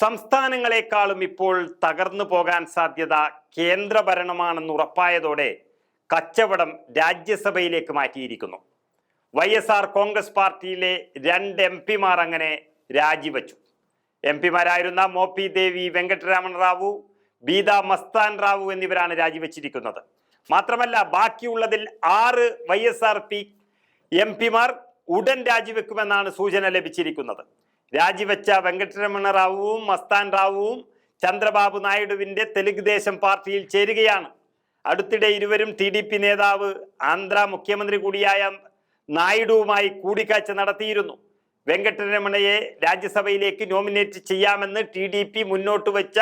സംസ്ഥാനങ്ങളെക്കാളും ഇപ്പോൾ തകർന്നു പോകാൻ സാധ്യത കേന്ദ്രഭരണമാണെന്ന് ഉറപ്പായതോടെ കച്ചവടം രാജ്യസഭയിലേക്ക് മാറ്റിയിരിക്കുന്നു. വൈ എസ് ആർ കോൺഗ്രസ് പാർട്ടിയിലെ രണ്ട് എം പിമാർ അങ്ങനെ രാജിവെച്ചു. എം പിമാരായിരുന്ന മോപ്പി ദേവി വെങ്കട്ടരാമൻ റാവു ബീത മസ്താൻ റാവു എന്നിവരാണ് രാജിവെച്ചിരിക്കുന്നത്. മാത്രമല്ല ബാക്കിയുള്ളതിൽ ആറ് Y S R P M പിമാർ ഉടൻ രാജിവെക്കുമെന്നാണ് സൂചന ലഭിച്ചിരിക്കുന്നത്. രാജിവെച്ച വെങ്കട്ടരമണ റാവുവും മസ്താൻ റാവുവും ചന്ദ്രബാബു നായിഡുവിന്റെ തെലുങ്ക് ദേശം പാർട്ടിയിൽ ചേരുകയാണ്. അടുത്തിടെ ഇരുവരും ടി ഡി പി നേതാവ് ആന്ധ്ര മുഖ്യമന്ത്രി കൂടിയായ നായിഡുവുമായി കൂടിക്കാഴ്ച നടത്തിയിരുന്നു. വെങ്കട്ടരമണയെ രാജ്യസഭയിലേക്ക് നോമിനേറ്റ് ചെയ്യാമെന്ന് ടി ഡി പി മുന്നോട്ട് വെച്ച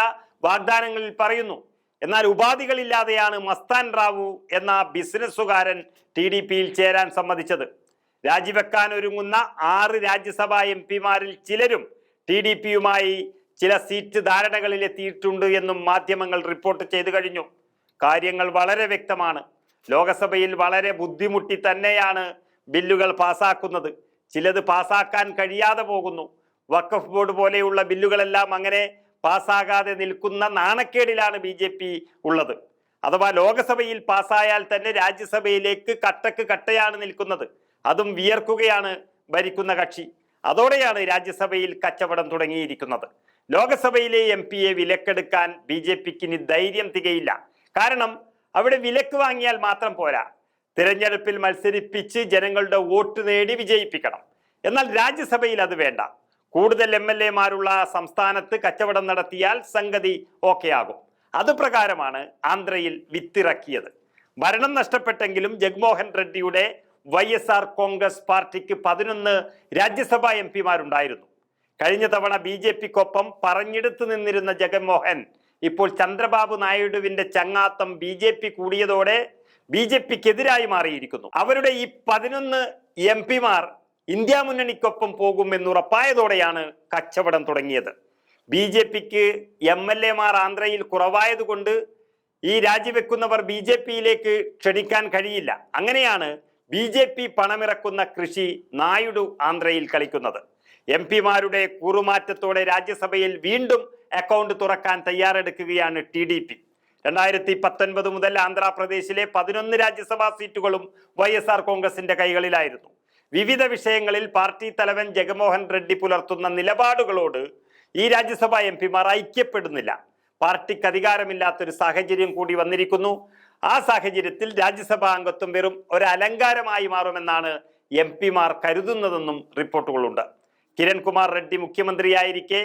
വാഗ്ദാനങ്ങളിൽ പറയുന്നു. എന്നാൽ ഉപാധികളില്ലാതെയാണ് മസ്താൻ റാവു എന്ന ബിസിനസ്സുകാരൻ ടി ഡി പിയിൽ ചേരാൻ സമ്മതിച്ചത്. രാജിവെക്കാൻ ഒരുങ്ങുന്ന ആറ് രാജ്യസഭാ എം പിമാരിൽ ചിലരും ടി ഡി പിയുമായി ചില സീറ്റ് ധാരണകളിലെത്തിയിട്ടുണ്ട് എന്നും മാധ്യമങ്ങൾ റിപ്പോർട്ട് ചെയ്തു കഴിഞ്ഞു. കാര്യങ്ങൾ വളരെ വ്യക്തമാണ്. ലോകസഭയിൽ വളരെ ബുദ്ധിമുട്ടി തന്നെയാണ് ബില്ലുകൾ പാസാക്കുന്നത്. ചിലത് പാസാക്കാൻ കഴിയാതെ പോകുന്നു. വക്കഫ് ബോർഡ് പോലെയുള്ള ബില്ലുകളെല്ലാം അങ്ങനെ പാസ്സാകാതെ നിൽക്കുന്ന നാണക്കേടിലാണ് ബി ജെ പി ഉള്ളത്. അഥവാ ലോകസഭയിൽ പാസ്സായാൽ തന്നെ രാജ്യസഭയിലേക്ക് കട്ടക്ക് കട്ടയാണ് നിൽക്കുന്നത്. അതും വിയർക്കുകയാണ് ഭരിക്കുന്ന കക്ഷി. അതോടെയാണ് രാജ്യസഭയിൽ കച്ചവടം തുടങ്ങിയിരിക്കുന്നത്. ലോകസഭയിലെ എം പിയെ വിലക്കെടുക്കാൻ ബി ജെ പിക്ക് ഇനി ധൈര്യം തികയില്ല. കാരണം അവിടെ വിലക്ക് വാങ്ങിയാൽ മാത്രം പോരാ. തിരഞ്ഞെടുപ്പിൽ മത്സരിപ്പിച്ച് ജനങ്ങളുടെ വോട്ട് നേടി വിജയിപ്പിക്കണം. എന്നാൽ രാജ്യസഭയിൽ അത് വേണ്ട. കൂടുതൽ എം എൽ എമാരുള്ള സംസ്ഥാനത്ത് കച്ചവടം നടത്തിയാൽ സംഗതി ഓക്കെ ആകും. അത് പ്രകാരമാണ് ആന്ധ്രയിൽ വിത്തിറക്കിയത്. ഭരണം നഷ്ടപ്പെട്ടെങ്കിലും ജഗ്മോഹൻ റെഡ്ഡിയുടെ വൈ എസ് ആർ കോൺഗ്രസ് പാർട്ടിക്ക് പതിനൊന്ന് രാജ്യസഭാ എം പിമാരുണ്ടായിരുന്നു. കഴിഞ്ഞ തവണ ബി ജെ പിക്കൊപ്പം പറഞ്ഞെടുത്തു നിന്നിരുന്ന ജഗൻമോഹൻ ഇപ്പോൾ ചന്ദ്രബാബു നായിഡുവിന്റെ ചങ്ങാത്തം ബി ജെ പി കൂടിയതോടെ ബി ജെ പിക്കെതിരായി മാറിയിരിക്കുന്നു. അവരുടെ ഈ പതിനൊന്ന് എം പിമാർ ഇന്ത്യ മുന്നണിക്കൊപ്പം പോകുമെന്നുറപ്പായതോടെയാണ് കച്ചവടം തുടങ്ങിയത്. ബി ജെ പിക്ക് എം എൽ എമാർ ആന്ധ്രയിൽ കുറവായതുകൊണ്ട് ഈ രാജിവെക്കുന്നവർ ബി ജെ പിയിലേക്ക് ക്ഷണിക്കാൻ കഴിയില്ല. അങ്ങനെയാണ് ബി ജെ പി പണമിറക്കുന്ന കൃഷി നായിഡു ആന്ധ്രയിൽ കളിക്കുന്നത്. എം പിമാരുടെ കൂറുമാറ്റത്തോടെ രാജ്യസഭയിൽ വീണ്ടും അക്കൗണ്ട് തുറക്കാൻ തയ്യാറെടുക്കുകയാണ് ടി ഡി പി. രണ്ടായിരത്തി പത്തൊൻപത് മുതൽ ആന്ധ്രാപ്രദേശിലെ പതിനൊന്ന് രാജ്യസഭാ സീറ്റുകളും വൈ എസ് ആർ കോൺഗ്രസിന്റെ കൈകളിലായിരുന്നു. വിവിധ വിഷയങ്ങളിൽ പാർട്ടി തലവൻ ജഗൻമോഹൻ റെഡ്ഡി പുലർത്തുന്ന നിലപാടുകളോട് ഈ രാജ്യസഭാ എം പിമാർ ഐക്യപ്പെടുന്നില്ല. പാർട്ടിക്ക് അധികാരമില്ലാത്തൊരു സാഹചര്യം കൂടി വന്നിരിക്കുന്നു. ആ സാഹചര്യത്തിൽ രാജ്യസഭാ അംഗത്വം വെറും ഒരു അലങ്കാരമായി മാറുമെന്നാണ് എം പിമാർ കരുതുന്നതെന്നും റിപ്പോർട്ടുകളുണ്ട്. കിരൺകുമാർ റെഡ്ഡി മുഖ്യമന്ത്രിയായിരിക്കെ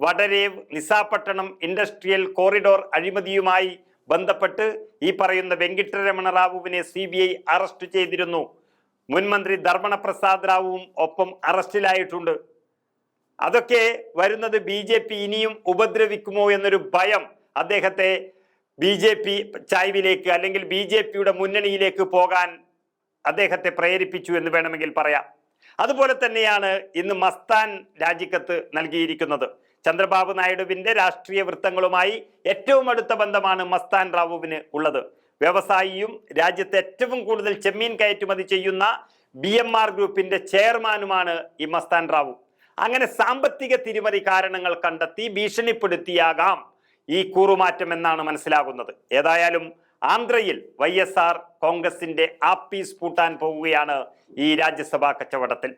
വടരേവ് നിസാപട്ടണം ഇൻഡസ്ട്രിയൽ കോറിഡോർ അഴിമതിയുമായി ബന്ധപ്പെട്ട് ഈ പറയുന്ന വെങ്കിട്ടരമണ റാവുവിനെ സി ബി ഐ അറസ്റ്റ് ചെയ്തിരുന്നു. മുൻമന്ത്രി ധർമ്മണ പ്രസാദ് റാവുവും ഒപ്പം അറസ്റ്റിലായിട്ടുണ്ട്. അതൊക്കെ വരുന്നത് ബി ജെ പി ഇനിയും ഉപദ്രവിക്കുമോ എന്നൊരു ഭയം അദ്ദേഹത്തെ ബി ജെ പി ചായ്വിലേക്ക് അല്ലെങ്കിൽ ബി ജെ പിയുടെ മുന്നണിയിലേക്ക് പോകാൻ അദ്ദേഹത്തെ പ്രേരിപ്പിച്ചു എന്ന് വേണമെങ്കിൽ പറയാം. അതുപോലെ തന്നെയാണ് ഇന്ന് മസ്താൻ രാജിക്കത്ത് നൽകിയിരിക്കുന്നത്. ചന്ദ്രബാബു നായിഡുവിന്റെ രാഷ്ട്രീയ വൃത്തങ്ങളുമായി ഏറ്റവും അടുത്ത ബന്ധമാണ് മസ്താൻ റാവുവിന് ഉള്ളത്. വ്യവസായിയും രാജ്യത്തെ ഏറ്റവും കൂടുതൽ ചെമ്മീൻ കയറ്റുമതി ചെയ്യുന്ന ബി എം ആർ ഗ്രൂപ്പിന്റെ ചെയർമാനുമാണ് ഈ മസ്താൻ റാവു. അങ്ങനെ സാമ്പത്തിക തിരിമറി കാരണങ്ങൾ കണ്ടെത്തി ഭീഷണിപ്പെടുത്തിയാകാം ഈ കൂറുമാറ്റം എന്നാണ് മനസ്സിലാകുന്നത്. ഏതായാലും ആന്ധ്രയിൽ വൈ എസ് ആർ കോൺഗ്രസിന്റെ ആപ്പീസ് പൂട്ടാൻ പോവുകയാണ് ഈ രാജ്യസഭാ കച്ചവടത്തിൽ.